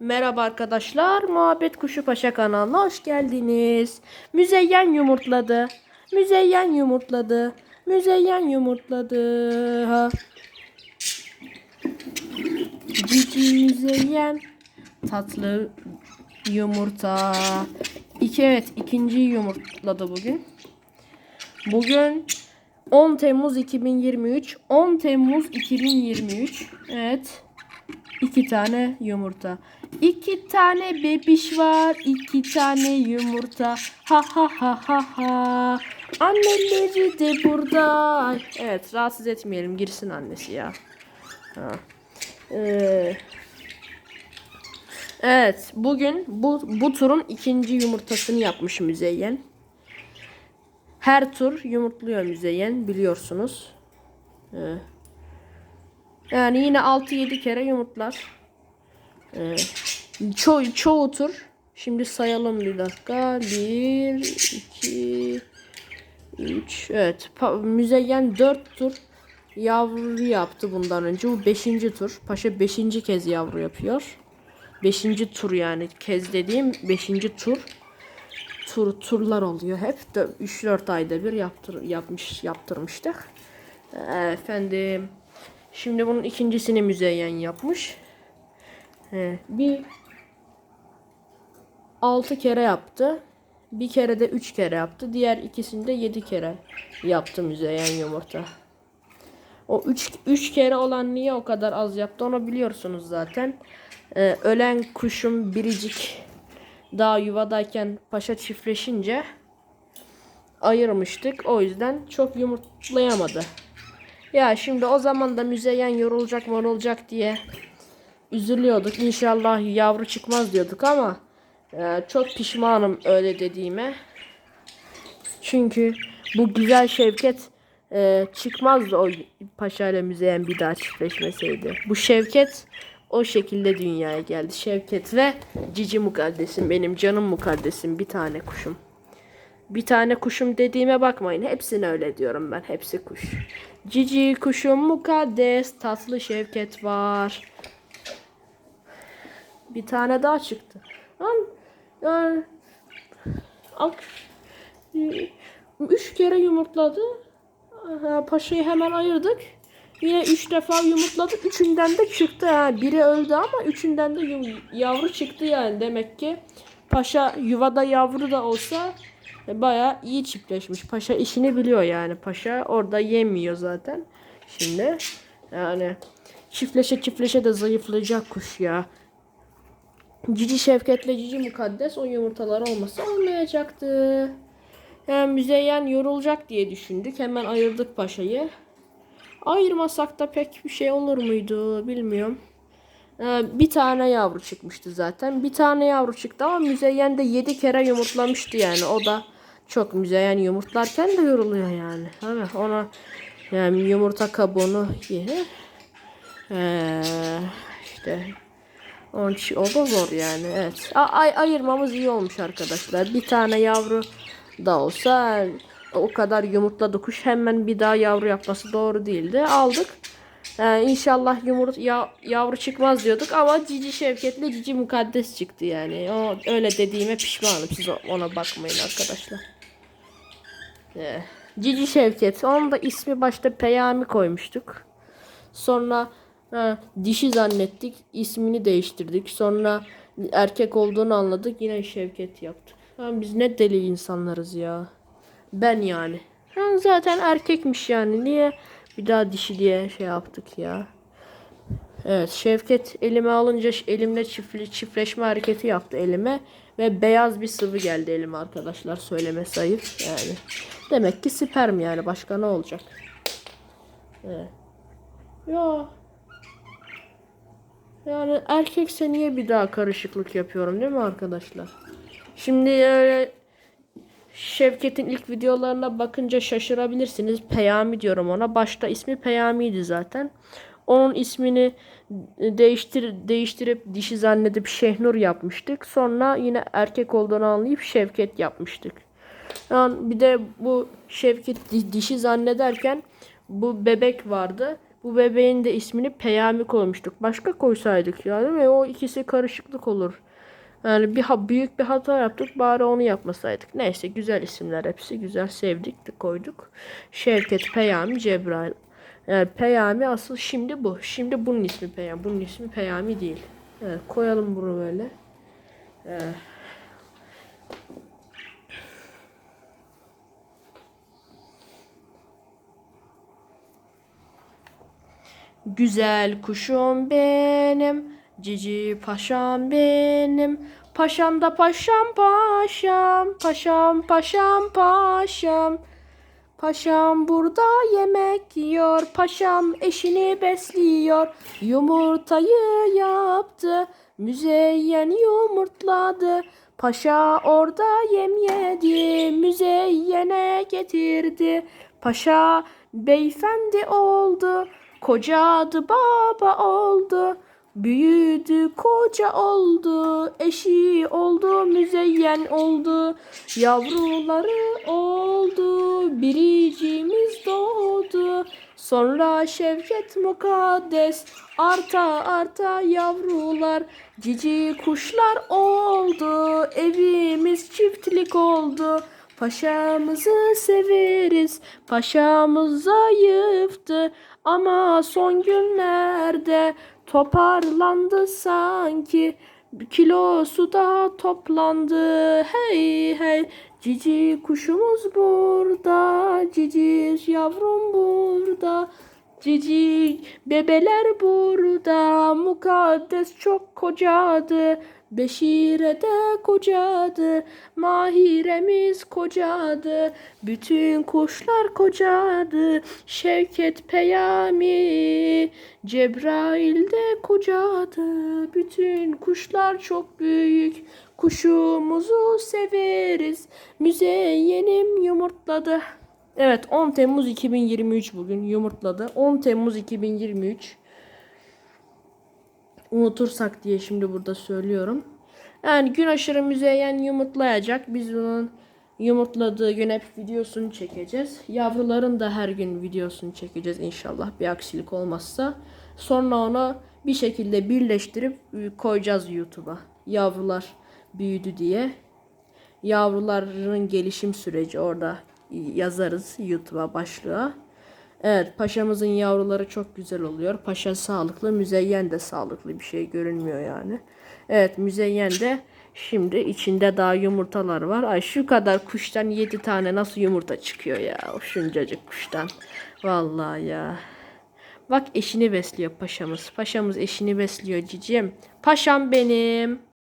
Merhaba arkadaşlar. Muhabbet Kuşu Paşa kanalına hoş geldiniz. Müzeyyen yumurtladı. Müzeyyen yumurtladı. Müzeyyen yumurtladı. Ha. Cici müzeyyen. Tatlı yumurta. İki evet ikinci yumurtladı bugün. Bugün 10 Temmuz 2023. 10 Temmuz 2023. Evet. İki tane yumurta. İki tane bebiş var. iki tane yumurta. Ha ha ha ha ha. Anneleri de burada. Evet rahatsız etmeyelim. Girsin annesi ya. Ha. Ee, evet bugün bu, bu turun ikinci yumurtasını yapmış Müzeyyen. Her tur yumurtluyor Müzeyyen biliyorsunuz. Ee, yani yine 6-7 kere yumurtlar. Ee, ço çoğu tur. Şimdi sayalım bir dakika. 1, 2, 3. Evet. Müzeyyen 4 tur yavru yaptı bundan önce. Bu 5. tur. Paşa 5. kez yavru yapıyor. 5. tur yani. Kez dediğim 5. tur. Tur turlar oluyor hep. 3-4 ayda bir yaptır yapmış yaptırmıştık. Ee, efendim Şimdi bunun ikincisini müzeyyen yapmış. He, bir 6 kere yaptı. Bir kere de 3 kere yaptı. Diğer ikisini de 7 kere yaptı müzeyyen yumurta. O 3 3 kere olan niye o kadar az yaptı onu biliyorsunuz zaten. Ee, ölen kuşum biricik daha yuvadayken paşa çiftleşince ayırmıştık. O yüzden çok yumurtlayamadı. Ya şimdi o zaman da müzeyyen yorulacak mı olacak diye üzülüyorduk. İnşallah yavru çıkmaz diyorduk ama e, çok pişmanım öyle dediğime. Çünkü bu güzel Şevket e, çıkmazdı o Paşa ile müzeyyen bir daha çiftleşmeseydi. Bu Şevket o şekilde dünyaya geldi. Şevket ve Cici Mukaddesim benim canım mukaddesim bir tane kuşum. Bir tane kuşum dediğime bakmayın. Hepsini öyle diyorum ben. Hepsi kuş. Cici kuşum mukaddes. Tatlı Şevket var. Bir tane daha çıktı. Yani ak üç kere yumurtladı. Paşayı hemen ayırdık. Yine üç defa yumurtladı. Üçünden de çıktı. Ha. Biri öldü ama üçünden de yavru çıktı yani. Demek ki paşa yuvada yavru da olsa Baya iyi çiftleşmiş. Paşa işini biliyor yani. Paşa orada yemiyor zaten. Şimdi yani çiftleşe çiftleşe de zayıflayacak kuş ya. Cici Şevket'le Cici Mukaddes o yumurtalar olmasa olmayacaktı. Yani Müzeyyen yorulacak diye düşündük. Hemen ayırdık paşayı. Ayırmasak da pek bir şey olur muydu bilmiyorum. Ee, bir tane yavru çıkmıştı zaten. Bir tane yavru çıktı ama Müzeyyen de 7 kere yumurtlamıştı yani. O da çok Müzeyyen yumurtlarken de yoruluyor yani. Evet ona yani yumurta kabuğunu yedi. Ee, işte onun için o da zor yani. Evet. Ay ayırmamız iyi olmuş arkadaşlar. Bir tane yavru da olsa o kadar yumurtladı kuş hemen bir daha yavru yapması doğru değildi. Aldık. Ee, inşallah yumurt ya, yavru çıkmaz diyorduk ama Cici Şevket'le Cici Mukaddes çıktı yani. O öyle dediğime pişmanım. Siz ona bakmayın arkadaşlar. Ee, Cici Şevket. Onun da ismi başta Peyami koymuştuk. Sonra ha, dişi zannettik. ismini değiştirdik. Sonra erkek olduğunu anladık. Yine Şevket yaptık. Yani biz ne deli insanlarız ya. Ben yani. yani zaten erkekmiş yani. Niye bir daha dişi diye şey yaptık ya. Evet Şevket elime alınca elimle çiftli, çiftleşme hareketi yaptı elime. Ve beyaz bir sıvı geldi elime arkadaşlar. Söyleme sayıp yani. Demek ki sperm yani. Başka ne olacak? Ya. Yani erkekse niye bir daha karışıklık yapıyorum değil mi arkadaşlar? Şimdi öyle Şevket'in ilk videolarına bakınca şaşırabilirsiniz. Peyami diyorum ona. Başta ismi Peyami'ydi zaten. Onun ismini değiştir değiştirip dişi zannedip Şehnur yapmıştık. Sonra yine erkek olduğunu anlayıp Şevket yapmıştık. Yani bir de bu Şevket dişi zannederken bu bebek vardı. Bu bebeğin de ismini Peyami koymuştuk. Başka koysaydık yani ve o ikisi karışıklık olur. Yani bir ha- büyük bir hata yaptık. Bari onu yapmasaydık. Neyse güzel isimler hepsi. Güzel sevdik de koyduk. Şevket, Peyami, Cebrail. Yani Peyami asıl şimdi bu. Şimdi bunun ismi Peyami. Bunun ismi Peyami değil. Evet, koyalım bunu böyle. Evet. Güzel kuşum benim, cici paşam benim. Paşam da paşam paşam, paşam paşam paşam. Paşam burada yemek yiyor, paşam eşini besliyor. Yumurtayı yaptı, müzeyyen yumurtladı. Paşa orada yem yedi, müzeyyene getirdi. Paşa beyefendi oldu, kocadı baba oldu. Büyüdü koca oldu, eşi oldu, müzeyyen oldu. Yavruları oldu, biricimiz doğdu. Sonra Şevket Mukaddes arta arta yavrular cici kuşlar oldu. Evimiz çiftlik oldu. Paşamızı severiz. Paşamız zayıftı ama son günlerde toparlandı sanki. Kilosu da toplandı. Hey hey cici kuşumuz burada. Cici yavrum burada. Cici bebeler burada. Mukaddes çok kocadı. Beşire de kocadı. Mahiremiz kocadı. Bütün kuşlar kocadı. Şevket Peyami. Cebrail de kocadı. Bütün kuşlar çok büyük. Kuşumuzu severiz. Müzeyyenim yumurtladı. Evet 10 Temmuz 2023 bugün yumurtladı. 10 Temmuz 2023 unutursak diye şimdi burada söylüyorum. Yani gün aşırı müzeyyen yumurtlayacak. Biz bunun yumurtladığı gün hep videosunu çekeceğiz. Yavruların da her gün videosunu çekeceğiz inşallah bir aksilik olmazsa. Sonra onu bir şekilde birleştirip koyacağız YouTube'a. Yavrular büyüdü diye. Yavruların gelişim süreci orada yazarız YouTube'a başlığa. Evet paşamızın yavruları çok güzel oluyor. Paşa sağlıklı, müzeyyen de sağlıklı bir şey görünmüyor yani. Evet müzeyyen de şimdi içinde daha yumurtalar var. Ay şu kadar kuştan 7 tane nasıl yumurta çıkıyor ya o şuncacık kuştan. Vallahi ya. Bak eşini besliyor paşamız. Paşamız eşini besliyor cicim. Paşam benim.